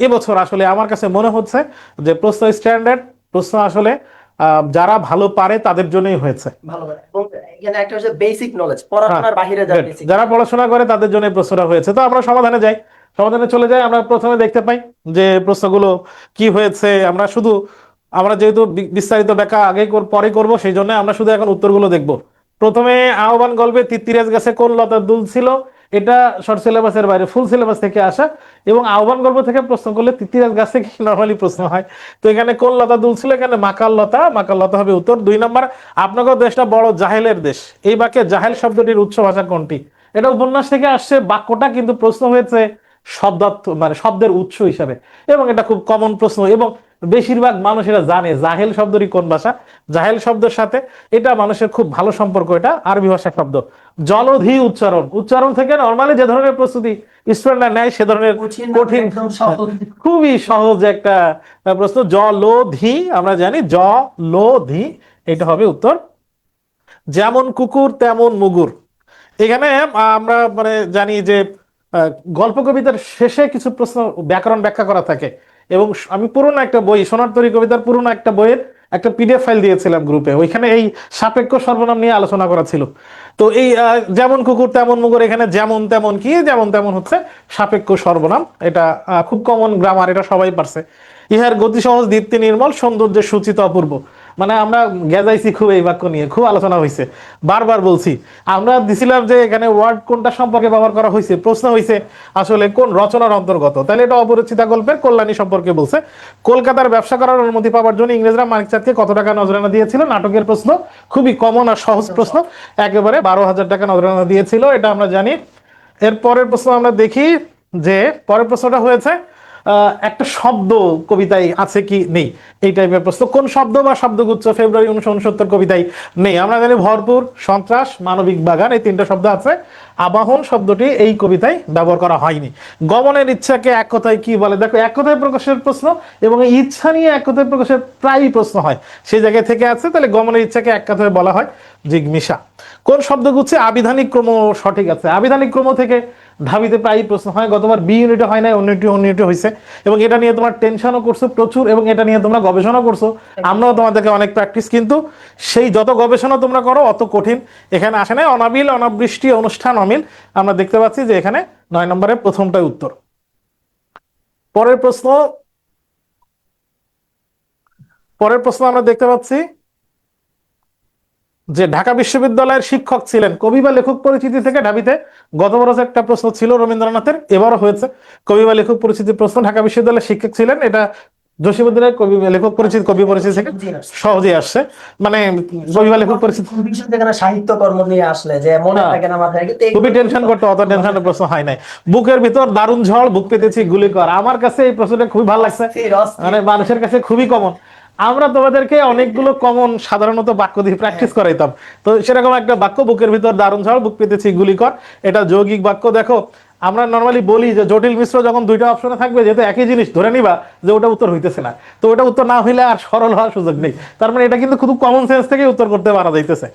এবছর আসলে আমার কাছে মনে হচ্ছে যে প্রশ্ন স্ট্যান্ডার্ড প্রশ্ন আসলে যারা ভালো পারে তাদের জন্যই হয়েছে। ভালো করে। এবং এখানে একটা হচ্ছে বেসিক নলেজ পড়াশোনার বাহিরে যা Good. বেসিক যারা পড়াশোনা করে তাদের জন্য প্রশ্নটা হয়েছে। তো আমরা সমাধানে যাই। সমাধানে চলে যাই। আমরা প্রথমে দেখতে পাই যে প্রশ্নগুলো কি হয়েছে। আমরা শুধু আমরা যেহেতু বিস্তারিত ব্যাখ্যা আগে পরে করব সেই জন্য আমরা শুধু এখন উত্তরগুলো দেখব। প্রথমে আহ্বান গল্পে তিত্তিরাজ গাছে কোন লতার দুল ছিল এটা শর্ট সিলেবাসের বাইরে ফুল সিলেবাস থেকে আসা এবং আহ্বান গল্প থেকে প্রশ্ন করলে তিত্তিরাজ গাছ থেকে নর্মালি প্রশ্ন হয়। তো এখানে কোন লতা দুল ছিল? এখানে মাকাল লতা। মাকাল লতা হবে উত্তর। দুই নম্বর আপনাদের দেশটা বড় জাহেলের দেশ। এই বাক্যে জাহেল শব্দটির উৎস ভাষা কোনটি? এটা উপন্যাস থেকে আসছে, বাক্যটা কিন্তু প্রশ্ন হয়েছে শব্দার্থ মানে শব্দের উৎস হিসাবে। এবং এটা খুব কমন প্রশ্ন এবং বেশিরভাগ মানুষ এটা জানে জাহেল শব্দটি কোন ভাষা? জাহেল শব্দের সাথে এটা মানুষের খুব ভালো সম্পর্ক এটা আরবি ভাষা শব্দ। জলধি উচ্চারণ। উচ্চারণ থেকে নর্মালি যে ধরনের প্রস্তুতি স্টুডেন্টরা নেয় সে ধরনের কঠিন। খুবই সহজ একটা প্রশ্ন। জলধি আমরা জানি জলধি এটা হবে উত্তর। যেমন কুকুর তেমন মুগুর। এখানে আমরা মানে জানি যে গল্প কবিতার শেষে কিছু প্রশ্ন ব্যাকরণ ব্যাখ্যা করা থাকে। এবং আমি পুরোনো একটা বই, সোনার তরী কবিতার পুরনো একটা বইয়ের একটা পিডিএফ ফাইল দিয়েছিলাম গ্রুপে ওইখানে এই সাপেক্ষ সর্বনাম নিয়ে আলোচনা করা ছিল। তো এই যেমন কুকুর, তেমন মুগুর, এখানে যেমন, তেমন কি, যেমন, তেমন হচ্ছে সাপেক্ষ সর্বনাম। এটা খুব কমন গ্রামার এটা সবাই পারছে। ইহার গতি সহজ দীপ্তি, নির্মল, সৌন্দর্যের সূচিত অপূর্ব। মানে আমরা গেজাইছি খুব এই বাক্য নিয়ে, খুব আলোচনা হয়েছে বারবার বলছি, আমরা দিছিলাম যে এখানে ওয়ার্ড কোনটা সম্পর্কে ব্যবহার করা হয়েছে প্রশ্ন হয়েছে আসলে কোন রচনার অন্তর্গত। তাহলে এটা অপরিচিতা গল্পের কল্যাণী সম্পর্কে বলছে। কলকাতার ব্যবসা করার অনুমতি পাওয়ার জন্য ইংরেজরা মানিকচাঁদকে কত টাকা নজরানা দিয়েছিল? নাটকের প্রশ্ন, খুবই কমন আর সহজ প্রশ্ন। একেবারে বারো হাজার টাকা নজরানা দিয়েছিল, এটা আমরা জানি। এর পরের প্রশ্ন আমরা দেখি যে, পরের প্রশ্নটা হয়েছে একটা শব্দ কবিতায় আছে কি নেই? এই টাইপের প্রশ্ন। কোন শব্দ বা শব্দগুচ্ছ ফেব্রুয়ারি উনিশশো উনসত্তর কবিতায় নেই? আমরা জানি ভরপুর, সন্ত্রাস, মানবিক বাগান, এই তিনটা শব্দ আছে। আবাহন শব্দটি এই কবিতায় ব্যবহার করা হয়নি। গমনের ইচ্ছাকে এক কথায় কি বলে? দেখো, এক কথায় প্রকাশের প্রশ্ন এবং এই ইচ্ছা নিয়ে এক কথায় প্রকাশের প্রায়ই প্রশ্ন হয়। সেই জায়গায় থেকে আছে, তাহলে গমনের ইচ্ছাকে এক কথায় বলা হয় জিগমিশা। কোন শব্দগুচ্ছে আবিধানিক ক্রম সঠিক আছে? আবিধানিক ক্রম থেকে ঢাবিতে প্রায়ই প্রশ্ন হয় গতবার বি ইউনিটে হয় না অন্য ইউনিটে অন্য ইউনিটে হয়েছে এবং এটা নিয়ে তোমার টেনশনও করছ প্রচুর এবং এটা নিয়ে তোমরা গবেষণা করছ। আমরাও তোমাদেরকে অনেক প্র্যাকটিস কিন্তু সেই যত গবেষণা তোমরা করো অত কঠিন। এখানে আসে না অনাবিল অনাবৃষ্টি অনুষ্ঠান অমিল। আমরা দেখতে পাচ্ছি যে এখানে নয় নম্বরের প্রথমটাই উত্তর। পরের প্রশ্ন পরের প্রশ্ন আমরা দেখতে পাচ্ছি যে ঢাকা বিশ্ববিদ্যালয়ের শিক্ষক ছিলেন কবি বা লেখক পরিচিতি থেকে ঢাবিতে গত বছর একটা প্রশ্ন ছিল রবীন্দ্রনাথের এবারও হয়েছে। কবি বা লেখক পরিচিতির প্রশ্ন ঢাকা বিশ্ববিদ্যালয়ের শিক্ষক ছিলেন এটা জসীমুদ্দিনের কবি লেখক পরিচিতি কবি পরিচিতি থেকে সহজেই আসছে। মানে কবি বা লেখক পরিচিতি সাহিত্য কর্ম নিয়ে আসলে যে মনে। থাকে না মাথায় খুবই টেনশন করতে অত টেনশনের প্রশ্ন হয় নাই। বুকের ভিতর দারুণ ঝড় বুক পেতেছি গুলি কর। আমার কাছে এই প্রশ্নটা খুবই ভালো লাগছে। মানে মানুষের কাছে খুবই কমন আমরা তোমাদেরকে অনেকগুলো কমন সাধারণত বাক্য দিয়ে প্র্যাকটিস করাইতাম। তো সেরকম একটা বাক্য বুকের ভিতর দারুণ ঝড় বুক পেতেছি গুলি কর এটা যৌগিক বাক্য দেখো আমরা নর্মালি বলি যে জটিল মিশ্র যখন দুইটা অপশনে থাকবে যেহেতু একই জিনিস ধরে নিবা যে ওটা উত্তর হইতেছে না। তো ওটা উত্তর না হইলে আর সরল হওয়ার সুযোগ নেই। তার মানে এটা কিন্তু খুব কমন সেন্স থেকে উত্তর করতে পারা যাইতেছে।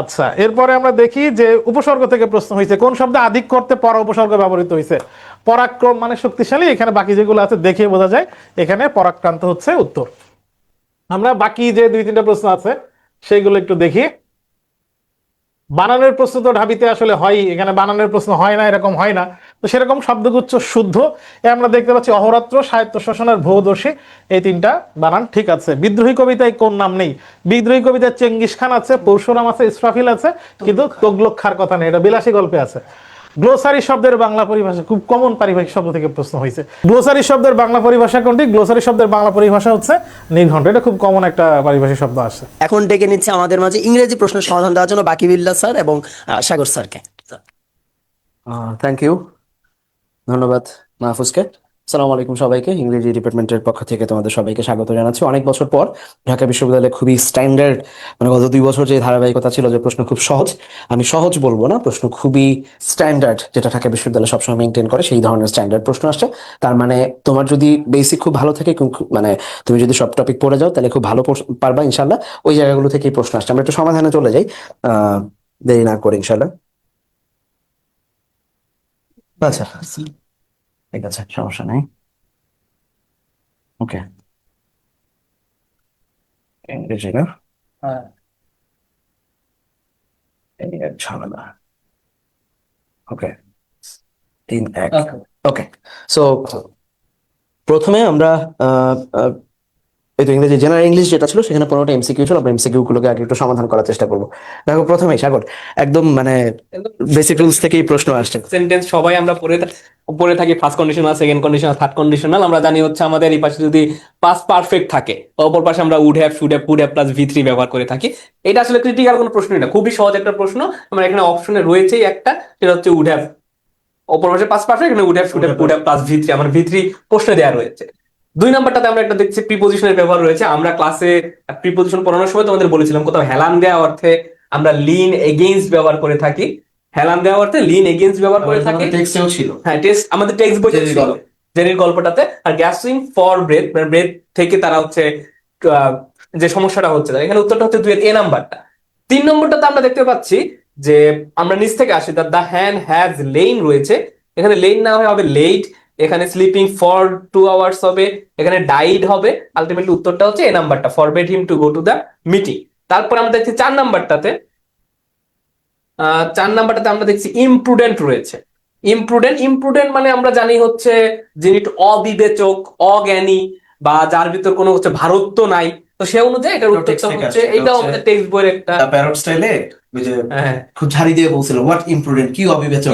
আচ্ছা এরপরে আমরা দেখি যে উপসর্গ থেকে প্রশ্ন হয়েছে কোন শব্দে আধিক করতে পর উপসর্গ ব্যবহৃত হয়েছে পরাক্রম মানে শক্তিশালী এখানে বাকি যেগুলো আছে দেখিয়ে বোঝা যায় এখানে পরাক্রান্ত হচ্ছে উত্তর। আমরা বাকি যে দুই, তিনটা প্রশ্ন আছে, সেইগুলো একটু দেখি। বানানের প্রশ্ন তো ঢাবিতে আসলে হয়, এখানে বানানের প্রশ্ন হয় না, এরকম হয় না। তো সেরকম শব্দগুচ্ছ শুদ্ধ। এ আমরা দেখতে পাচ্ছি অহরাত্র, সাহিত্য শাসনের ভূদর্শী এই তিনটা বানান ঠিক আছে। বিদ্রোহী কবিতায় কোন নাম নেই। বিদ্রোহী কবিতায় চেঙ্গিস খান আছে, পরশুরাম আছে, ইসরাফিল আছে, কিন্তু তগলক খার কথা নেই, এটা বিলাসী গল্পে আছে। গ্লোসারি শব্দের বাংলা পরিভাষা খুব কমন পারিভাষিক শব্দ থেকে প্রশ্ন হয়েছে। গ্লোসারি শব্দের বাংলা পরিভাষা কোনটি? গ্লোসারি শব্দের বাংলা পরিভাষা হচ্ছে নির্ঘণ্ট। এটা খুব কমন একটা পারিভাষিক শব্দ আসে এখন ডেকে নিচ্ছে আমাদের মাঝে ইংরেজি প্রশ্নের সমাধান দেওয়ার জন্য বাকি বিল্লা স্যার এবং সাগর স্যারকে। থ্যাংক ইউ ধন্যবাদ মাহফুজকে। আসসালামু আলাইকুম সবাইকে। ইংরেজি ডিপার্টমেন্টের পক্ষ থেকে তোমাদের সবাইকে স্বাগত জানাচ্ছি। অনেক বছর পর ঢাকা বিশ্ববিদ্যালয়ে খুবই স্ট্যান্ডার্ড মানে গত দুই বছর যে ধারাবাহিকতা ছিল যে প্রশ্ন খুব সহজ, আমি সহজ বলব না, প্রশ্ন খুবই স্ট্যান্ডার্ড যেটা ঢাকা বিশ্ববিদ্যালয় সবসময় মেনটেন করে, সেই ধরনের স্ট্যান্ডার্ড প্রশ্ন আসছে। তার মানে তোমার যদি বেসিক খুব ভালো থাকে মানে তুমি যদি সব টপিক পড়ে যাও, তাহলে খুব ভালো পারবা ইনশাল্লাহ ওই জায়গাগুলো থেকেই প্রশ্ন আসছে। আমরা একটু সমাধানে চলে যাই। দেরি না করে ইনশাল্লাহ আচ্ছা। ঠিক আছে সমস্যা নেই। ওকে ইংরেজি না হ্যাঁ। এই এক ঝামেলা। ওকে তিন এক। ওকে সো প্রথমে আমরা এই তো ইংরেজি জেনারেল ইংলিশ যেটা ছিল, সেখানে পনেরোটা এমসিকিউ ছিল, আমরা এমসিকিউ গুলোকে আগে একটু সমাধান করার চেষ্টা করব। দেখো প্রথমেই, সাগর, একদম মানে বেসিক রুলস থেকেই প্রশ্ন আসছে। সেন্টেন্স সবাই আমরা পড়ে পড়ে থাকি first conditional second conditional third conditional আমরা জানি হচ্ছে আমাদের এই পাশে যদি পাস পারফেক্ট থাকে, অপর পাশে আমরা would have should have could have plus V three ব্যবহার করে থাকি। এটা আসলে ক্রিটিক্যাল কোনো প্রশ্নই না, খুবই সহজ একটা প্রশ্ন। আমরা এখানে অপশনে রয়েছেই একটা, সেটা হচ্ছে উড হ্যাভ অপর পাশে past perfect would have should have could have plus V three আমার ভি থ্রি প্রশ্নে দেওয়া রয়েছে। দুই নাম্বারটাতে আমরা একটা দেখছি প্রিপোজিশনের ব্যবহার রয়েছে। আমরা ক্লাসে প্রিপোজিশন পড়ানোর সময় তোমাদের বলেছিলাম কোথাও হেলান দেওয়া অর্থে আমরা লিন এগেইনস্ট ব্যবহার করে থাকি। হেলান দেওয়া অর্থে লিন এগেইনস্ট ব্যবহার করে থাকি। টেক্সটেও ছিল। হ্যাঁ টেক্সট আমাদের টেক্সট বইতে ছিল। জেরির গল্পটাতে। আর গ্যাসিং ফর ব্রেথ মানে ব্রেথ থেকে তারা হচ্ছে যে সমস্যাটা হচ্ছে এখানে উত্তরটা হচ্ছে দুই এ নাম্বারটা। তিন নম্বরটাতে আমরা দেখতে পাচ্ছি যে আমরা নিচ থেকে আসি দ্য হ্যান্ড হ্যাজ লেইন রয়েছে। এখানে লেইন না হয়ে হবে লেট এখানে স্লিপিং ফর টু আওয়ার্স হবে এখানে ডাইড হবে আলটিমেটলি উত্তরটা হচ্ছে এ নাম্বারটা forbade him to go to the meeting তারপর আমরা দেখছি চার নাম্বারটাতে চার নাম্বারটাতে আমরা দেখছি ইমপ্রুডেন্ট রয়েছে। ইমপ্রুডেন্ট ইমপ্রুডেন্ট মানে আমরা জানি হচ্ছে যিনি একটু অবিবেচক অজ্ঞানী বা যার ভিতর কোনো হচ্ছে ভারত্ব নাই তো সে অনুযায়ী এটার উত্তরটা হচ্ছে হচ্ছে- আমাদের টেক্সট বইয়ের একটা প্যারট স্টাইলে খুব ঝাড়ি দিয়ে বলছিল হোয়াট ইমপ্রুডেন্ট কি অবিবেচক?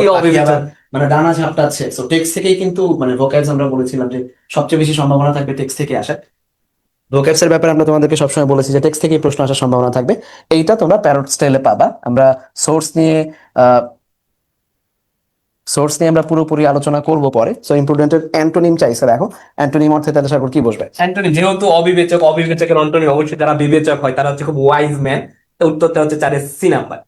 মানে ডানা ঝাপটাচ্ছে। সো টেক্সট থেকেই কিন্তু মানে ভোক্যাবস আমরা বলেছিলাম যে সবচেয়ে বেশি সম্ভাবনা থাকবে টেক্সট থেকে আসা। ভোক্যাবস এর ব্যাপারে আমরা তোমাদেরকে সবসময় বলেছি যে টেক্সট থেকেই প্রশ্ন আসার সম্ভাবনা থাকবে। এইটা তোমরা প্যারট স্টাইলে পাবা। আমরা সোর্স নিয়ে সোর্স নিয়ে আমরা পুরোপুরি আলোচনা করব পরে। সো ইমপ্রুডেন্টের অ্যান্টোনিম চাইছে দেখো। অ্যান্টোনিম অর্থে তাহলে সাগর কি বসবে? অ্যান্টনি যেহেতু অবিবেচক অবিবেচকের অন্টনি অবশ্যই যারা বিবেচক হয় তারা হচ্ছে খুব ওয়াইজ ম্যান উত্তরটা হচ্ছে চারের সি নাম্বার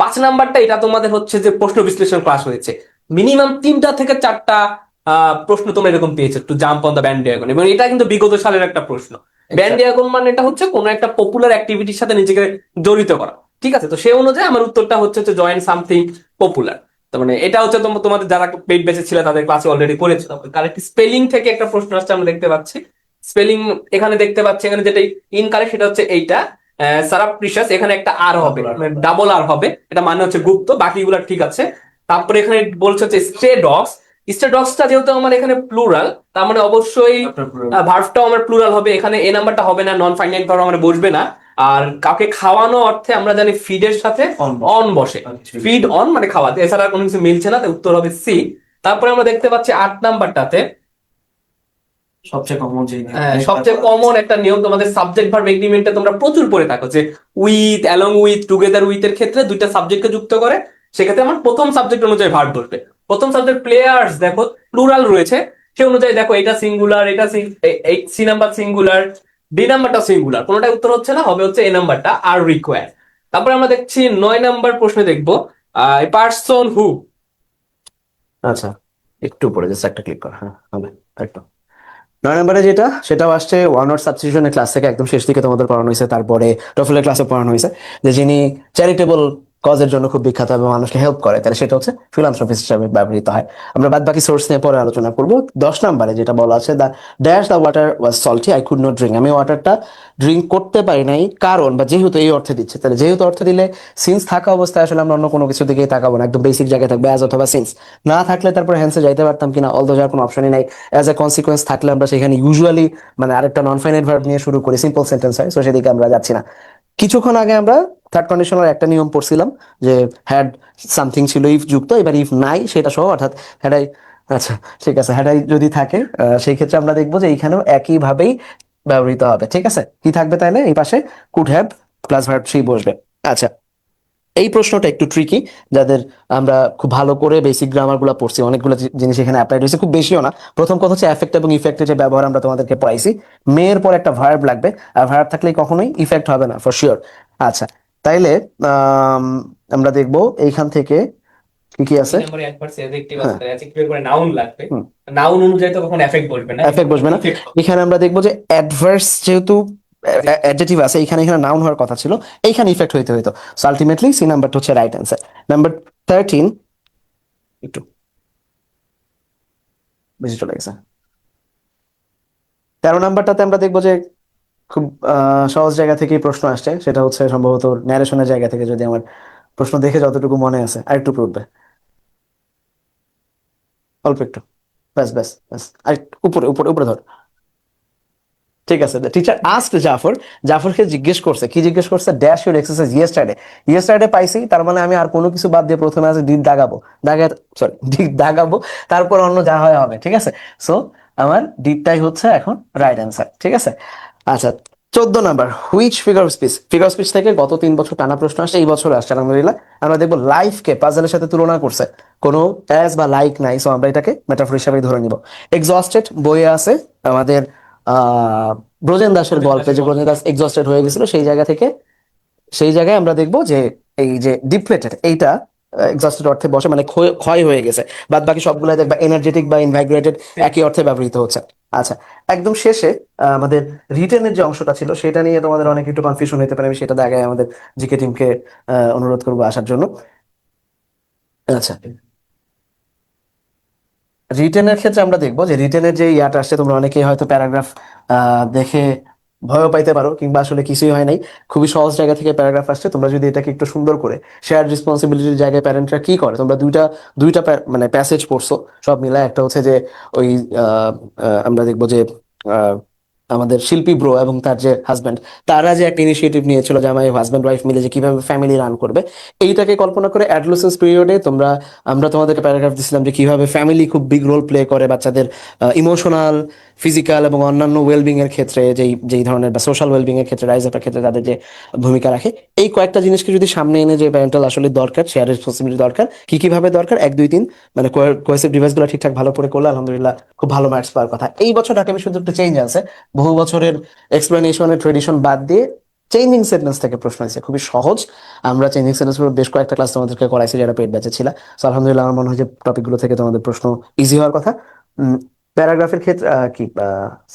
পাঁচ নাম্বারটা এটা তোমাদের হচ্ছে যে প্রশ্ন বিশ্লেষণ ক্লাস হয়েছে। মিনিমাম তিনটা থেকে চারটা আহ, প্রশ্ন তোমরা এরকম পেয়েছ to jump on the bandwagon এবং এটা কিন্তু বিগত সালের একটা প্রশ্ন। ব্যান্ড ড্রাগন মানে এটা হচ্ছে কোনো একটা পপুলার অ্যাক্টিভিটির সাথে নিজেকে জড়িত করা। ঠিক আছে? তো সে অনুযায়ী আমার উত্তরটা হচ্ছে যে জয়েন সামথিং পপুলার মানে এটা হচ্ছে তোম- তোমাদের যারা পেট বেঁচে ছিল তাদের ক্লাসে অলরেডি করেছে কারেক্ট স্পেলিং থেকে একটা প্রশ্ন আসছে আমরা দেখতে পাচ্ছি। স্পেলিং এখানে দেখতে পাচ্ছি এখানে যেটা ইনকারেক্ট সেটা হচ্ছে এইটা। সারাপ্রিশাস এখানে একটা আর হবে। R. ডাবল আর হবে। এটা মানে হচ্ছে গুপ্ত বাকিগুলো ঠিক আছে। তারপরে এখানে বলছে হচ্ছে স্টে ডগস স্টে ডগসটা যেহেতু আমার এখানে প্লুরাল তার মানে অবশ্যই ভার্ভটাও আমার প্লুরাল হবে। এখানে এ নাম্বারটা হবে না নন ফাইনাইট ভার্ব আমার বসবে না। আর কাউকে খাওয়ানো অর্থে আমরা জানি ফিডের সাথে অন বসে। ফিড অন মানে খাওয়াতে এছাড়া কোনো কিছু মিলছে না তাই উত্তর হবে সি তারপরে আমরা দেখতে পাচ্ছি আট নাম্বারটাতে সবচেয়ে কমন যে হ্যাঁ, সবচেয়ে কমন একটা নিয়ম তোমাদের সাবজেক্ট ভার্ব এগ্রিমেন্টে তোমরা প্রচুর পড়ে থাকো যে with along with together with এর ক্ষেত্রে দুইটা সাবজেক্টকে যুক্ত করে। সেক্ষেত্রে আমার প্রথম সাবজেক্ট অনুযায়ী ভার্ব বসবে। প্রথম সাবজেক্ট প্লেয়ার্স দেখো প্লুরাল রয়েছে। সে অনুযায়ী দেখো, এটা সিঙ্গুলার এটা সি নাম্বার সিঙ্গুলার ডি নাম্বারটা সিঙ্গুলার কোনোটাই উত্তর হচ্ছে না, হবে হচ্ছে এ নাম্বারটা আর রিকোয়ার তারপরে আমরা দেখছি নয় নাম্বার প্রশ্নে দেখব। পার্সন হু আচ্ছা একটু পরে জাস্ট একটা ক্লিক কর হ্যাঁ হবে একটু নয় নম্বরে যেটা, সেটাও আসছে ওয়ান ওয়ার্ড সাবস্টিটিউশনের ক্লাস থেকে, একদম শেষ দিকে তোমাদের পড়ানো হয়েছে, তারপরে টফেলের ক্লাসে পড়ানো হয়েছে, যে যিনি চ্যারিটেবল কজের জন্য খুব বিখ্যাত এবং মানুষকে হেল্প করে। তাহলে সেটা হচ্ছে ফিলান্থ্রপিস্ট হিসাবে ব্যবহৃত হয়। আমরা বাদ বাকি সোর্স নিয়ে পরে আলোচনা করব। দশ নম্বরে যেটা বলা আছে the dash the water was salty I could not drink আমি ওয়াটারটা ড্রিঙ্ক করতে পারি নাই, কারণ বা যেহেতু এই অর্থে দিচ্ছে, তাহলে যেহেতু অর্থ দিলে সিন্স থাকা অবস্থায় আসলে আমরা অন্য কোনো কিছু দিকেই তাকাবো না, একদম বেসিক জায়গায় থাকবে অ্যাজ অথবা সিন্স না থাকলে তারপর হ্যান্সে যাইতে পারতাম কিনা অলদো যার কোনো অপশনই নাই। অ্যাজ এ কনসিকোয়েন্স থাকলে আমরা সেখানে ইউজুয়ালি মানে আরেকটা নন ফাইনাইট ভার্ব নিয়ে শুরু করি। সিম্পল সেন্টেন্স হয় সো সেদিকে আমরা যাচ্ছি না। কিছুক্ষণ আগে আমরা থার্ড কন্ডিশনাল একটা নিয়ম পড়ছিলাম যে হ্যাড সামথিং ছিল ইফ যুক্ত, এবার ইফ নাই সেটা সহ, অর্থাৎ হ্যাডাই আচ্ছা ঠিক আছে হ্যাডাই যদি থাকে সেই ক্ষেত্রে আমরা দেখব যে এইখানেও একইভাবেই ব্যবহৃত হবে, ঠিক আছে? কি থাকবে তাহলে? এই পাশে could have plus verb three বসবে। আচ্ছা এই প্রশ্নটা একটু ট্রিকি যাদের আমরা খুব ভালো করে বেসিক গ্রামারগুলো পড়ছি অনেকগুলো জিনিস এখানে অ্যাপ্লাইড হয়েছে খুব বেশিও না। প্রথম কথা হচ্ছে এফেক্ট এবং ইফেক্টের যে ব্যবহার আমরা তোমাদেরকে পড়াইছি মেয়ের পর একটা ভার্ব লাগবে আর ভার্ব থাকলে কখনোই ইফেক্ট হবে না ফর শিওর আচ্ছা তাইলে আম, আমরা দেখব এইখান থেকে কি কি আছে। অ্যাডজেক্টিভ হ্যাঁ। নাউন লাগবে। নাউন অনুযায়ী তো কখন এফেক্ট বসবে না। Affect বসবে না। এখানে আমরা দেখব যে অ্যাডভার্স যেহেতু অ্যাডজেক্টিভ আছে, এখানে এখানে নাউন হওয়ার কথা ছিল, এইখানে ইফেক্ট হইতে হইতো। সো আলটিমেটলি সি নাম্বারটা হচ্ছে রাইট অ্যান্সার নাম্বার থার্টিন একটু বেশি চলে গেছে। তেরো নাম্বারটাতে আমরা দেখব যে খুব সহজ জায়গা থেকেই প্রশ্ন আসছে, সেটা হচ্ছে সম্ভবত ন্যারেশনের জায়গা থেকে যদি আমার প্রশ্ন দেখে যতটুকু মনে আছে আর একটু উঠবে। অল্প একটু। ব্যাস ব্যাস ব্যাস। আর উপরে উপরে উপরে ধর। ঠিক আছে টিচার আস্ট জাফর জাফরকে জিজ্ঞেস করছে, কি জিজ্ঞেস করছে? Dash your exercise yesterday yesterday পাইছি, তার মানে আমি আর কোনো কিছু বাদ দিয়ে প্রথমে আছে ডিট দাগাবো। দাগা সরি ডিট দাগাবো, তারপর অন্য যা হয় হবে, ঠিক আছে? সো আমার ডিটটাই হচ্ছে এখন রাইট অ্যান্সার ঠিক আছে? আচ্ছা চোদ্দ number which figure speech figure speech থেকে গত তিন বছর টানা প্রশ্ন আসছে, এই বছর আসছে, আলহামদুলিল্লাহ। আমরা দেখব লাইফকে পাজলের সাথে তুলনা করছে। কোনো অ্যাজ বা লাইক নাই সো আমরা এটাকে মেটাফোর হিসাবে ধরে নিব। এক্সস্টেড বইয়ে আছে আমাদের ব্রজেন দাসের গল্পে যে ব্রজেন দাস এক্সস্টেড হয়ে গেছিল সেই জায়গা থেকে সেই জায়গায় আমরা দেখব যে এই যে ডিপ্লেটেড এইটা এক্সস্টেড অর্থে বসে মানে ক্ষয়- হয়ে গেছে। বাদ বাকি সবগুলো দেখবা এনার্জেটিক বা ইনভাইগ্রেটেড একই অর্থে ব্যবহৃত হচ্ছে। আচ্ছা একদম শেষে আমাদের রিটেনের যে অংশটা ছিল সেটা নিয়ে তোমাদের অনেক একটু কনফিউশন হতে পারে আমি সেটা দেখায় আমাদের জিকে টিমকে অনুরোধ করব আসার জন্য। আচ্ছা রিটেনের ক্ষেত্রে আমরা দেখব যে রিটেনের যে ইয়াটা আসছে, তোমরা অনেকেই হয়তো প্যারাগ্রাফ দেখে ভয়ও পাইতে পারো, কিংবা আসলে কিছুই হয় নাই। খুবই সহজ জায়গা থেকে প্যারাগ্রাফ আসছে। তোমরা যদি এটাকে একটু সুন্দর করে শেয়ার রেসপন্সিবিলিটির জায়গায় প্যারেন্টরা কি করে? তোমরা দুইটা দুইটা মানে প্যাসেজ পড়ছো, সব মিলায়। একটা হচ্ছে যে ওই আমরা দেখব যে আমাদের শিল্পী ব্রো এবং তার যে হাজব্যান্ড তারা যে একটা ইনিশিয়েটিভ নিয়েছিল যে আমার হাজব্যান্ড ওয়াইফ মিলে যে কীভাবে ফ্যামিলি রান করবে, এইটাকে কল্পনা করে অ্যাডলোসেন্স পিরিয়ডে তোমরা, আমরা তোমাদেরকে প্যারাগ্রাফ দিছিলাম যে কীভাবে ফ্যামিলি খুব বিগ রোল প্লে করে বাচ্চাদের ইমোশনাল ফিজিক্যাল এবং অন্যান্য ওয়েলবিং এর ক্ষেত্রে, যেই যেই ধরনের বা সোশ্যাল ওয়েলবিং এর ক্ষেত্রে রাইজ আপের ক্ষেত্রে তাদের যে ভূমিকা রাখে, এই কয়েকটা জিনিসকে যদি সামনে এনে যে প্যারেন্টাল আসলে দরকার শেয়ার রেসপন্সিবিলিটি দরকার, কি, কীভাবে দরকার? এক, দুই, তিন মানে কোয়েসিভ ডিভাইসগুলো ঠিকঠাক ভালো করে করলে আলহামদুলিল্লাহ খুব ভালো মার্কস পাওয়ার কথা। এই বছর ঢাকা বিশ্ববিদ্যালয় একটু চেঞ্জ আছে বহু বছরের এক্সপ্লেনেশনের ট্রেডিশন বাদ দিয়ে চেঞ্জিং সেন্টেন্স থেকে প্রশ্ন আছে খুবই সহজ, আমরা চেঞ্জিং সেন্টেন্স বেশ কয়েকটা ক্লাস তোমাদেরকে করাইছি যারা পেট ব্যাচে ছিল। আলহামদুলিল্লাহ আমার মনে হয় যে টপিকগুলো থেকে তোমাদের প্রশ্ন ইজি হওয়ার কথা। প্যারাগ্রাফের ক্ষেত্রে কি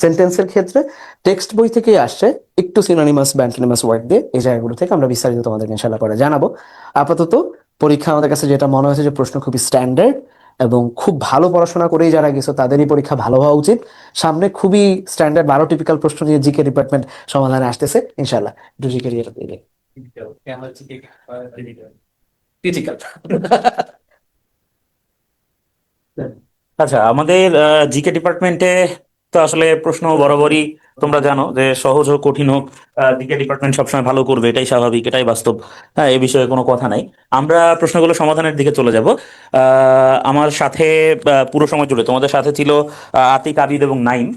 সেন্টেন্সের ক্ষেত্রে টেক্সট বই থেকে আসছে একটু সিনোনিমাস বা অ্যান্টোনিমাস ওয়ার্ড দিয়ে এই জায়গাগুলো থেকে আমরা বিস্তারিত তোমাদেরকে ইনশাল্লাহ পরে জানাব। আপাতত পরীক্ষা আমাদের কাছে যেটা মনে হয়েছে যে প্রশ্ন খুবই স্ট্যান্ডার্ড এবং খুব ভালো পড়াশোনা করেই যারা গেছো তাদেরই পরীক্ষা ভালো হওয়া উচিত। সামনে খুবই স্ট্যান্ডার্ড বারো টিপিক্যাল প্রশ্ন নিয়ে জিকে ডিপার্টমেন্ট সমাধানে আসতেছে ইনশাল্লাহ একটু জিকে দিয়ে ক্রিটিক্যাল আচ্ছা আমাদের জিকে ডিপার্টমেন্টে তো আসলে প্রশ্ন বরাবরই তোমরা জানো যে সহজ হোক, কঠিন হোক জিকে ডিপার্টমেন্ট সবসময় ভালো করবে, এটাই স্বাভাবিক, এটাই বাস্তব। হ্যাঁ এ বিষয়ে কোনো কথা নাই। আমরা প্রশ্নগুলো সমাধানের দিকে চলে যাব। আমার সাথে পুরো সময় জুড়ে তোমাদের সাথে ছিল আতিক, আবিদ এবং নাইম।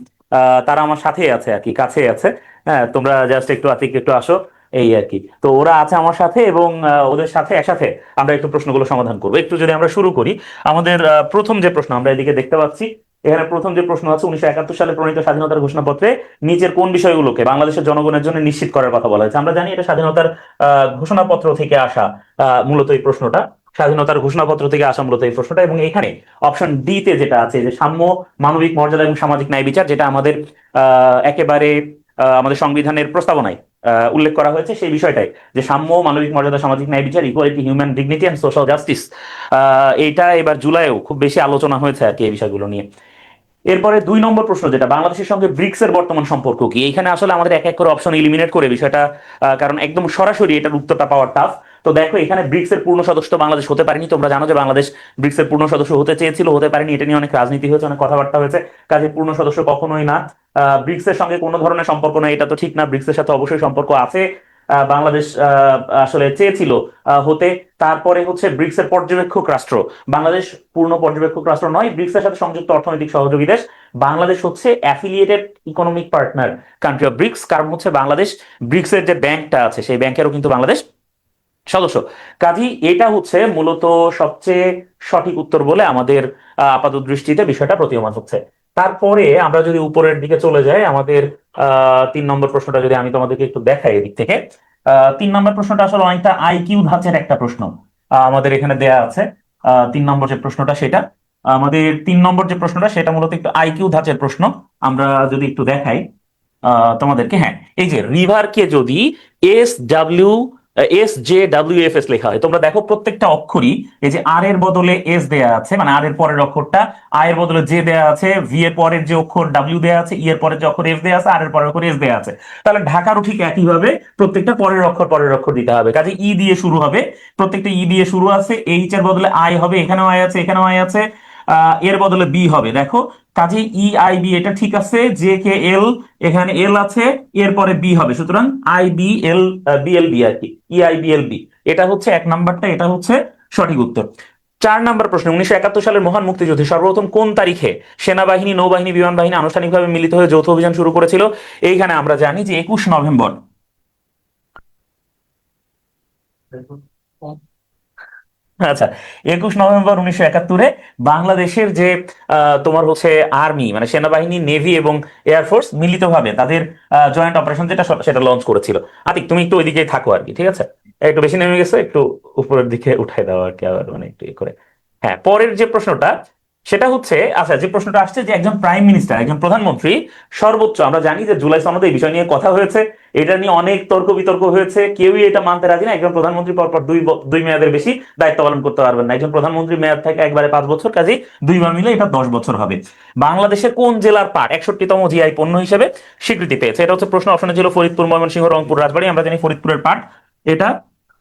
তারা আমার সাথেই আছে আর কি কাছেই আছে। হ্যাঁ তোমরা জাস্ট একটু আতিক, একটু আসো। এই আর কি। তো ওরা আছে আমার সাথে এবং ওদের সাথে একসাথে আমরা একটু প্রশ্নগুলো সমাধান করব। একটু যদি আমরা শুরু করি, আমাদের প্রথম যে প্রশ্ন আমরা এদিকে দেখতে পাচ্ছি, এখানে প্রথম যে প্রশ্ন আছে উনিশশো একাত্তর সালে প্রণীত স্বাধীনতার ঘোষণাপত্রে নিচের কোন বিষয়গুলোকে বাংলাদেশের জনগণের জন্য নিশ্চিত করার কথা বলা হয়েছে। আমরা জানি এটা স্বাধীনতার ঘোষণাপত্র থেকে আসা মূলত এই প্রশ্নটা। স্বাধীনতার ঘোষণাপত্র থেকে আসা মূলত এই প্রশ্নটা এবং এখানে অপশন ডি তে যেটা আছে যে সাম্য, মানবিক মর্যাদা এবং সামাজিক ন্যায় বিচার, যেটা আমাদের একেবারে আমাদের সংবিধানের প্রস্তাবনায় উল্লেখ করা হয়েছে সেই বিষয়টাই যে সাম্য, মানবিক মর্যাদা, সামাজিক ন্যায় বিচার equality human dignity and social justice এইটা এবার জুলাইও খুব বেশি আলোচনা হয়েছে আর কি এই বিষয়গুলো নিয়ে। এরপরে দুই নম্বর প্রশ্ন যেটা, বাংলাদেশের সঙ্গে ব্রিক্স এর বর্তমান সম্পর্ক কি? এখানে আসলে আমাদের এক এক করে অপশন এলিমিনেট করে বিষয়টা কারণ একদম সরাসরি এটার উত্তরটা পাওয়ার টাফ তো দেখো, এখানে ব্রিক্স এর পূর্ণ সদস্য বাংলাদেশ হতে পারেনি। তোমরা জানো যে বাংলাদেশ ব্রিক্স এর পূর্ণ সদস্য হতে চেয়েছিল, হতে পারেনি। এটা নিয়ে অনেক রাজনীতি হয়েছে, অনেক কথাবার্তা হয়েছে। কাজে পূর্ণ সদস্য কখনোই না। ব্রিক্স এর সঙ্গে কোনো ধরনের সম্পর্ক নাই, এটা তো ঠিক না ব্রিক্স এর সাথে অবশ্যই সম্পর্ক আছে। বাংলাদেশ আসলে চেয়েছিল হতে। তারপরে হচ্ছে ব্রিক্স এর পর্যবেক্ষক রাষ্ট্র। বাংলাদেশ পূর্ণ পর্যবেক্ষক রাষ্ট্র নয় ব্রিক্স এর সাথে সংযুক্ত অর্থনৈতিক সহযোগী দেশ। বাংলাদেশ হচ্ছে affiliated economic partner country of BRICS কারণ হচ্ছে বাংলাদেশ ব্রিক্স এর যে ব্যাংকটা আছে, সেই ব্যাংকেরও কিন্তু বাংলাদেশ সদস্য। কাজী, এটা হচ্ছে মূলত সবচেয়ে সঠিক উত্তর বলে আমাদের আপাত দৃষ্টিতে বিষয়টা প্রতীয়মান হচ্ছে। তারপরে আমরা যদি উপরের দিকে চলে যাই, আমাদের তিন নম্বর প্রশ্নটা যদি আমি তোমাদেরকে একটু দেখাই এদিক থেকে। তিন নম্বর প্রশ্নটা আসলে অনেকটা আইকিউ ধাঁচের একটা প্রশ্ন আমাদের এখানে দেয়া আছে। তিন নম্বর যে প্রশ্নটা সেটা, আমাদের তিন নম্বর যে প্রশ্নটা সেটা মূলত একটু আইকিউ ধাঁচের প্রশ্ন, আমরা যদি একটু দেখাই তোমাদেরকে হ্যাঁ এই যে রিভারকে যদি S W S J W F S লেখা হয়। তোমরা দেখো প্রত্যেকটা অক্ষরই এই যে আর এর বদলে এস দেয়া আছে মানে আর এর পরের অক্ষরটা আই এর বদলে জে দেয়া আছে ভি এর পরের যে অক্ষর ডাব্লিউ দেয়া আছে ই এর পরের যে অক্ষর এফ দেয়া আছে আর এর পরের অক্ষর এস দেয়া আছে। তাহলে ঢাকারও ঠিক একইভাবে প্রত্যেকটা পরের অক্ষর পরের অক্ষর দিতে হবে। কাজে ই দিয়ে শুরু হবে, প্রত্যেকটা ই দিয়ে শুরু আছে এইচ এর বদলে আই হবে, এখানেও আই আছে, এখানেও আই আছে এর বদলে বি হবে। দেখো কাজে ই আই বি এটা ঠিক আছে জে কে এল এখানে এল আছে, এরপরে বি হবে। সুতরাং I B L B L B আর কি। E I B L B এটা হচ্ছে এক নাম্বারটা, এটা হচ্ছে সঠিক উত্তর। চার নাম্বার প্রশ্ন, উনিশশো একাত্তর সালের মহান মুক্তিযুদ্ধে সর্বপ্রথম কোন তারিখে সেনাবাহিনী, নৌবাহিনী বিমান বাহিনী আনুষ্ঠানিকভাবে মিলিত হয়ে যৌথ অভিযান শুরু করেছিল? এইখানে আমরা জানি যে একুশ নভেম্বর। আচ্ছা একুশ নভেম্বর উনিশশো একাত্তরে বাংলাদেশের যে তোমার হচ্ছে আর্মি মানে সেনাবাহিনী, নেভি এবং এয়ারফোর্স মিলিতভাবে তাদের জয়েন্ট অপারেশন যেটা সেটা লঞ্চ করেছিল। আতিক, তুমি একটু ওইদিকে থাকো আর কি, ঠিক আছে? একটু বেশি নেমে গেছে, একটু উপরের দিকে উঠাই দাও আর কি, আবার মানে একটু করে। হ্যাঁ পরের যে প্রশ্নটা সেটা হচ্ছে আচ্ছা যে প্রশ্নটা আসছে যে একজন প্রাইম মিনিস্টার একজন প্রধানমন্ত্রী সর্বোচ্চ, আমরা জানি যে জুলাই সনদে এই বিষয় নিয়ে কথা হয়েছে, এটা নিয়ে অনেক তর্ক বিতর্ক হয়েছে, কেউই এটা মানতে রাজি না, একজন প্রধানমন্ত্রী পরপর দুই দুই মেয়াদের বেশি দায়িত্ব পালন করতে পারবেন না। একজন প্রধানমন্ত্রী মেয়াদ থাকে একবারে পাঁচ বছর, কাজেই দুইবার মিলে এটা দশ বছর হবে। বাংলাদেশের কোন জেলার পাট একষট্টিতম জিআই পণ্য হিসেবে স্বীকৃতি পেয়েছে? এটা হচ্ছে প্রশ্ন, অপশনে ছিল ফরিদপুর, ময়মনসিংহ, রংপুর, রাজবাড়ী, আমরা জানি ফরিদপুরের পাট, এটা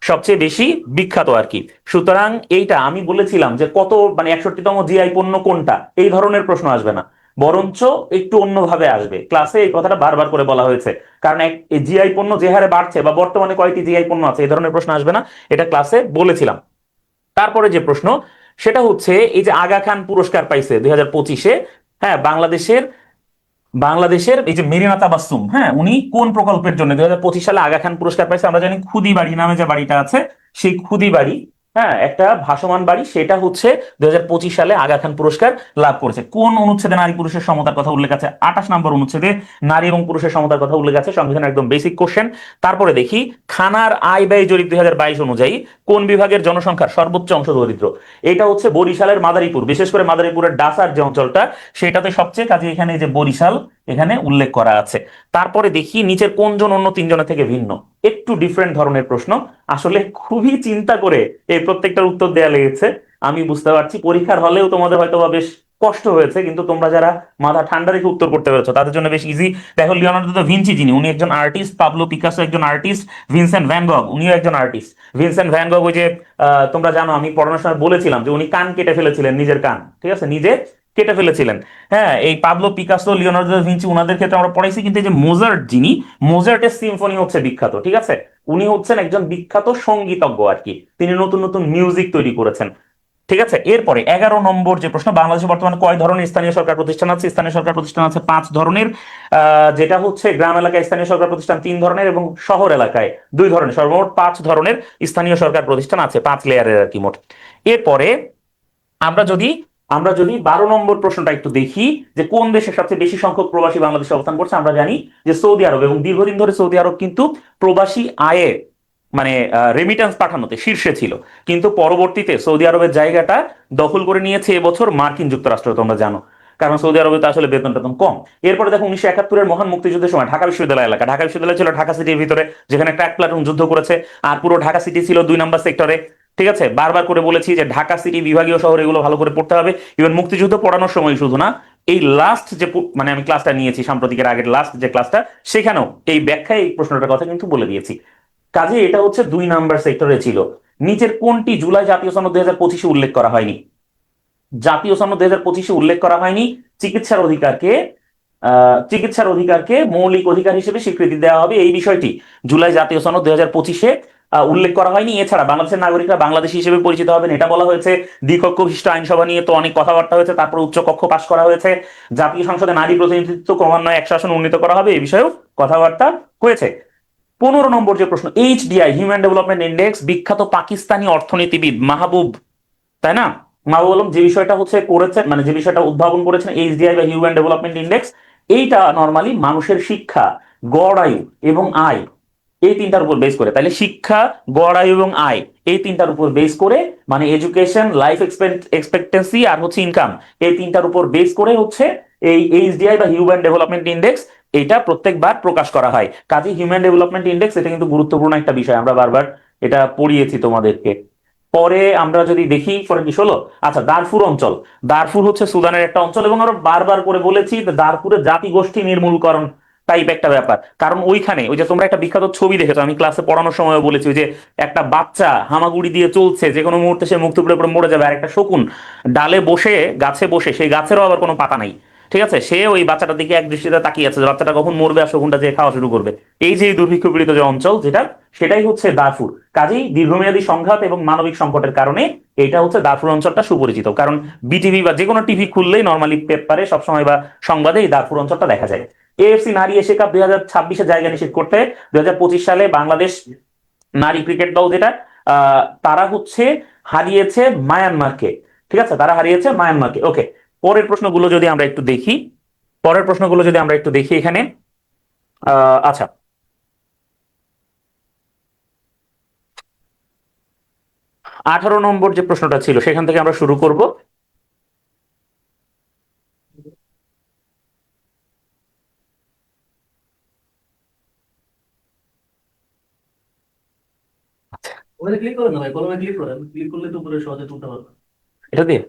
সবচেয়ে বেশি বিখ্যাত আর কি। সুতরাং এইটা আমি বলেছিলাম যে কত মানে একষট্টিতম জিআই পণ্য কোনটা? এই ধরনের প্রশ্ন আসবে না। বরঞ্চ একটু অন্যভাবে আসবে। ক্লাসে এই কথাটা বারবার করে বলা হয়েছে। কারণ এক জিআই পণ্য যে হারে বাড়ছে বা বর্তমানে কয়টি জিআই পণ্য আছে, এই ধরনের প্রশ্ন আসবে না। এটা ক্লাসে বলেছিলাম। তারপরে যে প্রশ্ন, সেটা হচ্ছে এই যে আগা খান পুরস্কার পাইছে দুই হাজার পঁচিশে হ্যাঁ বাংলাদেশের বাংলাদেশের এই যে মেরিনা তাবাসুম হ্যাঁ উনি কোন প্রকল্পের জন্য? দুই হাজার পঁচিশ সালে আগা খান পুরস্কার পাইছে, আমরা জানি খুদি বাড়ি নামে যে বাড়িটা আছে, সেই খুদি বাড়ি হ্যাঁ একটা ভাসমান বাড়ি, সেটা হচ্ছে দুই হাজার পঁচিশ সালে আগা খান পুরস্কার লাভ করেছে। কোন অনুচ্ছেদে নারী পুরুষের সমতার কথা উল্লেখ আছে? আঠাশ নম্বর অনুচ্ছেদে নারী এবং পুরুষের সমতার কথা উল্লেখ আছে। সংবিধানের একদম বেসিক কোশ্চেন তারপরে দেখি, খানার আয় ব্যয় জরিপ দুই হাজার বাইশ অনুযায়ী কোন বিভাগের জনসংখ্যার সর্বোচ্চ অংশ দরিদ্র? এটা হচ্ছে বরিশালের মাদারীপুর। বিশেষ করে মাদারীপুরের ডাসার যে অঞ্চলটা, সেটাতে সবচেয়ে কাজে এখানে যে বরিশাল, এখানে উল্লেখ করা আছে। তারপরে দেখি, নিচের কোনজন অন্য তিনজনের থেকে ভিন্ন? একটু ডিফারেন্ট ধরনের প্রশ্ন। আসলে খুবই চিন্তা করে এই প্রত্যেকটার উত্তর দেয়া লেগেছে। আমি বুঝতে পারছি, পরীক্ষার হলেও তোমাদের হয়তো বা বেশ কষ্ট হয়েছে, কিন্তু তোমরা যারা মাথা ঠান্ডা রেখে উত্তর করতে পেরেছ, তাদের জন্য বেশ ইজি দেখো লিওনার্দো দা ভিঞ্চি যিনি, উনি একজন আর্টিস্ট পাবলো পিকাসো একজন আর্টিস্ট ভিনসেন্ট ভ্যান গগ উনিও একজন আর্টিস্ট ভিনসেন্ট ভ্যান গগ ওই যে তোমরা জানো, আমি পড়ানোর সময় বলেছিলাম যে উনি কান কেটে ফেলেছিলেন নিজের কান, ঠিক আছে? নিজে কেটে ফেলেছিলেন। হ্যাঁ এই পাবলো পিকাসো, লিওনার্দো ভিঞ্চি, উনাদের ক্ষেত্রে আমরা পড়াইছি কিন্তু এই যে মোজার্ট যিনি, মোজার্টের সিম্ফনি হচ্ছে বিখ্যাত, ঠিক আছে? উনি হচ্ছেন একজন বিখ্যাত সঙ্গীতজ্ঞ আর কি। তিনি নতুন নতুন মিউজিক তৈরি করেছেন, ঠিক আছে? এরপরে এগারো নম্বর যে প্রশ্ন, বাংলাদেশে বর্তমানে কয় ধরনের স্থানীয় সরকার প্রতিষ্ঠান আছে? স্থানীয় সরকার প্রতিষ্ঠান আছে পাঁচ ধরনের যেটা হচ্ছে গ্রাম এলাকায় স্থানীয় সরকার প্রতিষ্ঠান তিন ধরনের এবং শহর এলাকায় দুই ধরনের, সর্বমোট পাঁচ ধরনের স্থানীয় সরকার প্রতিষ্ঠান আছে, পাঁচ লেয়ারের আর কি মোট। এরপরে আমরা যদি আমরা যদি বারো নম্বর প্রশ্নটা একটু দেখি, যে কোন দেশের সবচেয়ে বেশি সংখ্যক প্রবাসী বাংলাদেশে অবস্থান করছে, আমরা জানি যে সৌদি আরব এবং দীর্ঘদিন ধরে সৌদি আরব কিন্তু প্রবাসী আয়ে মানে রেমিটেন্স পাঠানোতে শীর্ষে ছিল। কিন্তু পরবর্তীতে সৌদি আরবের জায়গাটা দখল করে নিয়েছে এবছর মার্কিন যুক্তরাষ্ট্র, তোমরা জানো। কারণ সৌদি আরবে তো আসলে বেতন টেতন কম। এরপরে দেখো উনিশশো একাত্তরের মহান মুক্তিযুদ্ধের সময় ঢাকা বিশ্ববিদ্যালয় এলাকা। ঢাকা বিশ্ববিদ্যালয় ছিল ঢাকা সিটির ভিতরে, যেখানে ট্র্যাক প্লাটুন যুদ্ধ করেছে। আর পুরো ঢাকা সিটি ছিল দুই নম্বর সেক্টরে। ঠিক আছে? বারবার করে বলেছি যে ঢাকা সিটি বিভাগীয় শহর এগুলো ভালো করে পড়তে হবে। ইভেন মুক্তিযুদ্ধ পড়ানোর সময় শুধু না, এই লাস্ট যে মানে আমি ক্লাসটা নিয়েছি, সাম্প্রতিকের আগের লাস্ট যে ক্লাসটা সেখানেও এই ব্যাখ্যায় এই প্রশ্নটার কথা কিন্তু বলে দিয়েছি। কাজে এটা হচ্ছে দুই নাম্বার সেক্টরে ছিল। নিচের কোনটি জুলাই জাতীয় সনদ দুই হাজার পঁচিশে উল্লেখ করা হয়নি? জাতীয় সনদ দুই হাজার পঁচিশে উল্লেখ করা হয়নি। চিকিৎসার অধিকারকে চিকিৎসার অধিকারকে মৌলিক অধিকার হিসেবে স্বীকৃতি দেওয়া হবে এই বিষয়টি। জুলাই জাতীয় সনদ দুই হাজার পঁচিশে উল্লেখ করা হয়নি। এছাড়া বাংলাদেশের নাগরিকরা বাংলাদেশী হিসেবে পরিচিত হবেন। এটা বলা হয়েছে, দ্বিকক্ষ বিশিষ্ট আইনসভা নিয়ে তো অনেক কথাবার্তা হয়েছে, তারপর উচ্চ কক্ষ পাশ করা হয়েছে। জাতীয় সংসদে নারী প্রতিনিধিত্ব ক্রমান্বয়ে এক শাসন উন্নীত করা হবে। এই বিষয়েও কথাবার্তা হয়েছে। পনেরো নম্বর যে প্রশ্ন, এইচডিআই, হিউম্যান ডেভেলপমেন্ট ইন্ডেক্স, বিখ্যাত পাকিস্তানি অর্থনীতিবিদ মাহবুব, তাই না? মাহবুব আলম, যে বিষয়টা হচ্ছে করেছেন মানে যে বিষয়টা উদ্ভাবন করেছেন, এইচডিআই বা হিউম্যান ডেভেলপমেন্ট ইন্ডেক্স, এইটা নর্মালি মানুষের শিক্ষা, গড় আয়ু এবং আয়। এই তিনটার উপর বেস করে। তাহলে শিক্ষা গড় আয়ু এবং আয়, এই তিনটার উপর বেস করে মানে এডুকেশন লাইফ এক্সপেক্টেন্সি আর হচ্ছে ইনকাম এই তিনটার উপর বেস করে হচ্ছে এই এইচডিআই বা হিউম্যান ডেভেলপমেন্ট ইন্ডেক্স এটা প্রত্যেকবার প্রকাশ করা হয়। কাজে হিউম্যান ডেভেলপমেন্ট ইন্ডেক্স এটা কিন্তু গুরুত্বপূর্ণ একটা বিষয়, আমরা বারবার এটা পড়িয়েছি তোমাদেরকে। পরে আমরা যদি দেখি, পরে কি হলো আচ্ছা দারফুর অঞ্চল। দারফুর হচ্ছে সুদানের একটা অঞ্চল এবং আমরা বারবার করে বলেছি যে দারফুরের জাতি গোষ্ঠী নির্মূলকরণ টাইপ একটা ব্যাপার। কারণ ওইখানে ওই যে তোমরা একটা বিখ্যাত ছবি দেখেছ, আমি ক্লাসে পড়ানোর সময় বলেছি যে একটা বাচ্চা হামাগুড়ি দিয়ে চলছে, যে কোনো মুহূর্তে সে মুক্ত উপরে মরে যাবে, আর একটা শকুন ডালে বসে, গাছে বসে, সেই গাছেরও আবার কোনো পাতা নাই। ঠিক আছে? সে ওই বাচ্চাটার দিকে এক দৃষ্টিতে তাকিয়ে আছে বাচ্চাটা কখন মরবে আর শকুনটা যে খাওয়া শুরু করবে। এই যে দুর্ভিক্ষ পীড়িত যে অঞ্চল, যেটা, সেটাই হচ্ছে দারফুর। কাজেই দীর্ঘমেয়াদী সংঘাত এবং মানবিক সংকটের কারণে এটা হচ্ছে দারফুর অঞ্চলটা সুপরিচিত। কারণ বিটিভি বা যে কোনো টিভি খুললেই নর্মালি পেপারে সবসময় বা সংবাদে এই দারফুর অঞ্চলটা দেখা যায়। এএফসি নারী এশিয়া কাপ দুই হাজার ছাব্বিশে জায়গা নিশ্চিত করতে দুই হাজার পঁচিশ সালে বাংলাদেশ নারী ক্রিকেট দল যেটা তারা হচ্ছে হারিয়েছে মায়ানমারকে। ঠিক আছে? তারা হারিয়েছে মায়ানমারকে। ওকে পরের প্রশ্নগুলো যদি আমরা একটু দেখি, পরের প্রশ্নগুলো যদি আমরা একটু দেখি এখানে আচ্ছা। আঠারো নম্বর যে প্রশ্নটা ছিল, সেখান থেকে আমরা শুরু করব। ওখানে ক্লিক করেন না ভাই? কলমে ক্লিক করেন ক্লিক করলে তো উপরে সহজে তুলতে পারবেন এটা দিয়ে?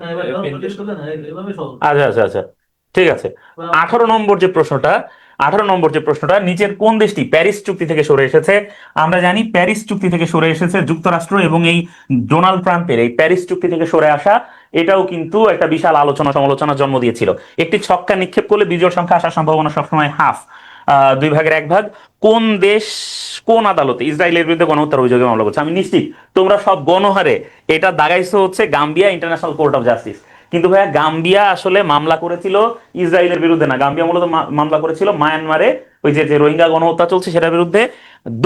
হ্যাঁ আচ্ছা আচ্ছা আচ্ছা। ঠিক আছে। আঠারো নম্বর যে প্রশ্নটা আঠারো নম্বর যে প্রশ্নটা নিচের কোন দেশটি প্যারিস চুক্তি থেকে সরে এসেছে? আমরা জানি প্যারিস চুক্তি থেকে সরে এসেছে যুক্তরাষ্ট্র এবং এই ডোনাল্ড ট্রাম্পের এই প্যারিস চুক্তি থেকে সরে আসা এটাও কিন্তু একটা বিশাল আলোচনা সমালোচনার জন্ম দিয়েছিল। একটি ছক্কা নিক্ষেপ করলে বিজয় সংখ্যা আসার সম্ভাবনা সবসময় হাফ। দুই ভাগের এক ভাগ। কোন দেশ, কোন আদালতে, ইসরায়েলের বিরুদ্ধে গণহত্যার অভিযোগে মামলা করছে? আমি নিশ্চিত তোমরা সব গণহারে এটা দাগাইছো হচ্ছে Gambia international court of justice. কিন্তু ভাইয়া, গাম্বিয়া আসলে মামলা করেছিল ইসরায়েলের বিরুদ্ধে না। গাম্বিয়া মূলত মামলা করেছিল মায়ানমারে। ওই যে যে রোহিঙ্গা গণহত্যা চলছে সেটার বিরুদ্ধে।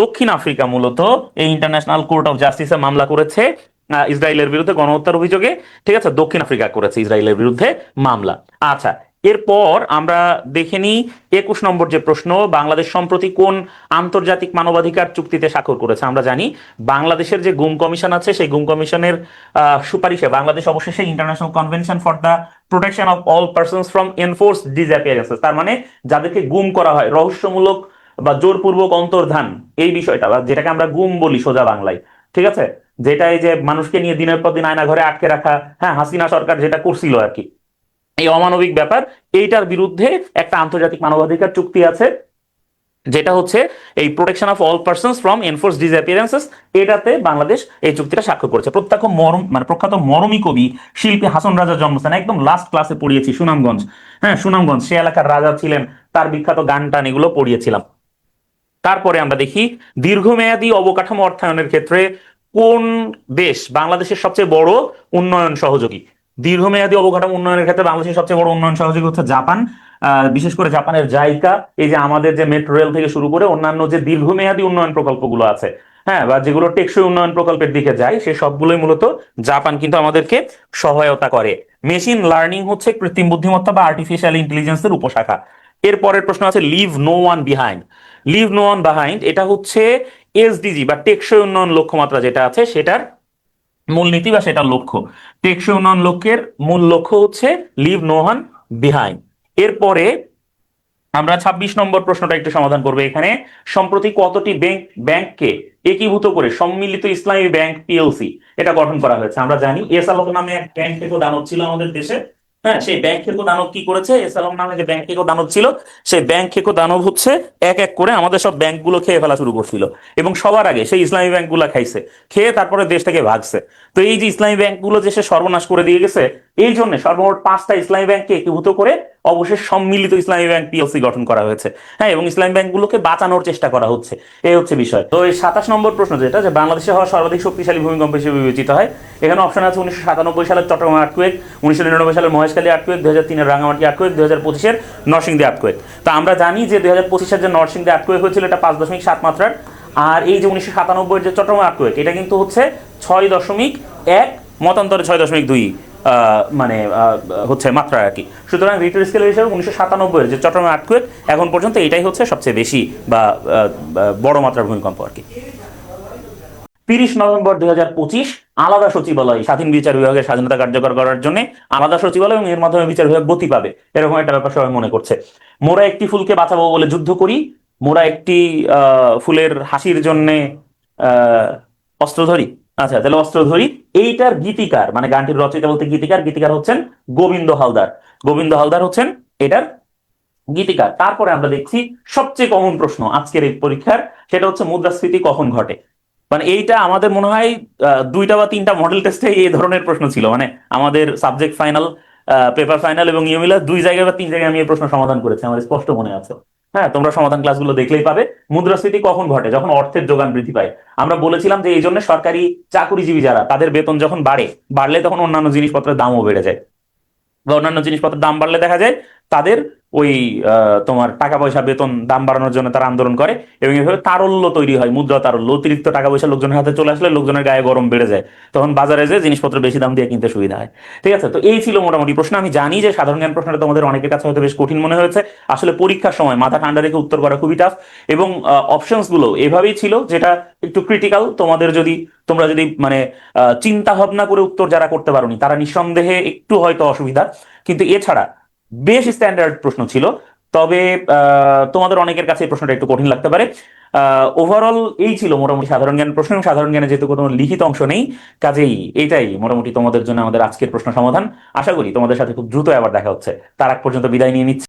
দক্ষিণ আফ্রিকা মূলত এই ইন্টারন্যাশনাল কোর্ট অফ জাস্টিসে মামলা করেছে ইসরায়েলের বিরুদ্ধে গণহত্যার অভিযোগে। ঠিক আছে, দক্ষিণ আফ্রিকা করেছে ইসরায়েলের বিরুদ্ধে মামলা। আচ্ছা এরপর আমরা দেখে নিই একুশ নম্বর যে প্রশ্ন, বাংলাদেশ সম্প্রতি কোন আন্তর্জাতিক মানবাধিকার চুক্তিতে স্বাক্ষর করেছে? আমরা জানি বাংলাদেশের যে গুম কমিশন আছে, সেই গুম কমিশনের সুপারিশে বাংলাদেশ অবশেষে international convention for the protection of all persons from enforce disappearances তার মানে যাদেরকে গুম করা হয়, রহস্যমূলক বা জোরপূর্বক অন্তর্ধান, এই বিষয়টা, বা যেটাকে আমরা গুম বলি সোজা বাংলায়, ঠিক আছে? যেটা এই যে মানুষকে নিয়ে দিনের পর দিন আয়না ঘরে আটকে রাখা হ্যাঁ হাসিনা সরকার যেটা করছিল আর কি। এই অমানবিক ব্যাপার, এইটার বিরুদ্ধে একটা আন্তর্জাতিক মানবাধিকার চুক্তি আছে, যেটা হচ্ছে এই protection of all persons from enforce disappearances এটাতে বাংলাদেশ এই চুক্তিটা স্বাক্ষর করেছে। প্রত্যক্ষ মরম মানে প্রখ্যাত মরমী কবি শিল্পী হাসন রাজার জন্মস্থান একদম লাস্ট ক্লাসে পড়িয়েছি, সুনামগঞ্জ। হ্যাঁ সুনামগঞ্জ, সে এলাকার রাজা ছিলেন, তার বিখ্যাত গান টান এগুলো পড়িয়েছিলাম। তারপরে আমরা দেখি দীর্ঘমেয়াদী অবকাঠামো অর্থায়নের ক্ষেত্রে কোন দেশ বাংলাদেশের সবচেয়ে বড় উন্নয়ন সহযোগী? দীর্ঘমেয়াদী অবকাঠামো উন্নয়নের ক্ষেত্রে বাংলাদেশের সবচেয়ে বড় উন্নয়ন সহযোগী হচ্ছে জাপান বিশেষ করে জাপানের জাইকা, এই যে আমাদের যে মেট্রো রেল থেকে শুরু করে অন্যান্য যে দীর্ঘমেয়াদী উন্নয়ন প্রকল্পগুলো আছে হ্যাঁ বা যেগুলো টেকসই উন্নয়ন প্রকল্পের দিকে যায়, সে সবগুলোই মূলত জাপান কিন্তু আমাদেরকে সহায়তা করে। মেশিন লার্নিং হচ্ছে কৃত্রিম বুদ্ধিমত্তা বা আর্টিফিশিয়াল ইন্টেলিজেন্সের উপশাখা। এর পরের প্রশ্ন আছে leave no one behind leave no one behind এটা হচ্ছে এসডিজি বা টেকসই উন্নয়ন লক্ষ্যমাত্রা যেটা আছে, সেটার মূলনীতি বা সেটার লক্ষ্য। টেকসই উন্নয়ন লক্ষ্যের মূল লক্ষ্য হচ্ছে লিভ নো হান বিহাইন্ড। এরপরে আমরা ২৬ নম্বর প্রশ্নটা একটু সমাধান করব এখানে। সম্প্রতি কতটি ব্যাংক, ব্যাংককে একীভূত করে সম্মিলিত ইসলামী ব্যাংক পিএলসি এটা গঠন করা হয়েছে। আমরা জানি, এস নামে এক ব্যাংক থেকে দানব ছিল আমাদের দেশে। হ্যাঁ সেই ব্যাংক খেকো দানব কি করেছে? এসালাম নামে যে ব্যাংক খেকো দানব ছিল, সেই ব্যাংক খেকো দানব হচ্ছে এক এক করে আমাদের সব ব্যাংকগুলো খেয়ে ফেলা শুরু করছিল। এবং সবার আগে সেই ইসলামী ব্যাংকগুলো খাইছে। খেয়ে তারপরে দেশ থেকে ভাগছে। তো এই যে ইসলামী ব্যাংকগুলো যে সে সর্বনাশ করে দিয়ে গেছে এই জন্য সর্বমোট পাঁচটা ইসলামী ব্যাংককে একীভূত করে অবশেষ সম্মিলিত ইসলামী ব্যাংক পিএলসি গঠন করা হয়েছে। হ্যাঁ এবং ইসলামী ব্যাংকগুলোকে বাঁচানোর চেষ্টা করা হচ্ছে। এই হচ্ছে বিষয়। তো এই সাতাশ নম্বর প্রশ্ন যেটা, যে বাংলাদেশে হওয়া সর্বাধিক শক্তিশালী ভূমিকম্প হিসেবে বিবেচিত হয়, এখানে অপশন আছে উনিশশো সাতানব্বই সালের চট্টগ্রাম আর্টকুয়েক উনিশশো নিরানব্বই সালের মহেশখালী আর্টকুয়েক দু হাজার তিনের রাঙামাটি আর্টকুয়েক দু হাজার পঁচিশের নরসিংদী আর্টকুয়েক তো আমরা জানি যে দুই হাজার পঁচিশের যে নরসিংদী আর্টকুয়েক হয়েছিল, এটা পাঁচ দশমিক সাত মাত্রার। আর এই যে উনিশশো সাতানব্বই যে চট্টগ্রাম আর্টকুয়েক এটা কিন্তু হচ্ছে ছয় দশমিক এক, মতান্তরে ছয় দশমিক দুই। মানে হচ্ছে মাত্রা আর কি। সুতরাং রিটার স্কেল হিসেবে উনিশশো সাতানব্বই যে চট্টগ্রাম আর্টকুয়েক এখন পর্যন্ত এটাই হচ্ছে সবচেয়ে বেশি বা বড় মাত্রার ভূমিকম্প আর কি। তিরিশ নভেম্বর দুই হাজার পঁচিশ, আলাদা সচিবালয় স্বাধীন বিচার বিভাগের স্বাধীনতা কার্যকর করার জন্য আলাদা সচিবালয় এবং এর মাধ্যমে বিচার বিভাগ গতি পাবে। এরকম একটা ব্যাপার সবাই মনে করছে। মোরা একটি ফুলকে বাঁচাবো বলে যুদ্ধ করি, মোরা একটি ফুলের হাসির জন্যে অস্ত্র ধরি। আচ্ছা তাহলে অস্ত্র ধরি। এইটার গীতিকার মানে গানটির রচয়িতা বলতে গীতিকার গীতিকার হচ্ছেন গোবিন্দ হালদার। গোবিন্দ হালদার হচ্ছেন এটার গীতিকার। তারপরে আমরা দেখছি সবচেয়ে কমন প্রশ্ন আজকের এই পরীক্ষার, সেটা হচ্ছে মুদ্রাস্ফীতি কখন ঘটে? মানে এইটা আমাদের মনে হয় দুইটা বা তিনটা মডেল টেস্টে এই ধরনের প্রশ্ন ছিল। মানে আমাদের সাবজেক্ট ফাইনাল পেপার ফাইনাল এবং ইউমিলা দুই জায়গায় বা তিন জায়গায় আমি এই প্রশ্ন সমাধান করেছি, আমার স্পষ্ট মনে আছে। হ্যাঁ তোমরা সমাধান ক্লাসগুলো দেখলেই পাবে। মুদ্রাস্ফীতি কখন ঘটে? যখন অর্থের যোগান বৃদ্ধি পায়। আমরা বলেছিলাম যে এই জন্য সরকারি চাকুরিজীবী যারা, তাদের বেতন যখন বাড়ে, বাড়লে তখন অন্যান্য জিনিসপত্রের দামও বেড়ে যায়। বা অন্যান্য জিনিসপত্রের দাম বাড়লে দেখা যায় তাদের ওই তোমার টাকা পয়সা বেতন, দাম বাড়ানোর জন্য তারা আন্দোলন করে এবং এভাবে তারল্য তৈরি হয়, মুদ্রা তারল্য, অতিরিক্ত টাকা পয়সা লোকজনের হাতে চলে আসলে লোকজনের গায়ে গরম বেড়ে যায়। তখন বাজারে যে জিনিসপত্র বেশি দাম দিয়ে কিনতে সুবিধা হয়। ঠিক আছে? তো এই ছিল মোটামুটি প্রশ্ন। আমি জানি যে সাধারণ জ্ঞান প্রশ্নটা তোমাদের অনেকের কাছে হয়তো বেশ কঠিন মনে হয়েছে। আসলে পরীক্ষার সময় মাথা ঠান্ডা রেখে উত্তর করা খুবই টাফ এবং অপশনসগুলো এভাবেই ছিল যেটা একটু ক্রিটিক্যাল তোমাদের যদি, তোমরা যদি মানে চিন্তা ভাবনা করে উত্তর যারা করতে পারোনি, তারা নিঃসন্দেহে একটু হয়তো অসুবিধা। কিন্তু এছাড়া বেশ স্ট্যান্ডার্ড প্রশ্ন ছিল। তবে তোমাদের অনেকের কাছে এই প্রশ্নটা একটু কঠিন লাগতে পারে। ওভারঅল এই ছিল মোটামুটি সাধারণ জ্ঞান প্রশ্ন এবং সাধারণ জ্ঞানে যেহেতু কোনো লিখিত অংশ নেই, কাজেই এটাই মোটামুটি তোমাদের জন্য আমাদের আজকের প্রশ্ন সমাধান। আশা করি তোমাদের সাথে খুব দ্রুত আবার দেখা হচ্ছে। তার আগ পর্যন্ত বিদায় নিয়ে নিচ্ছি।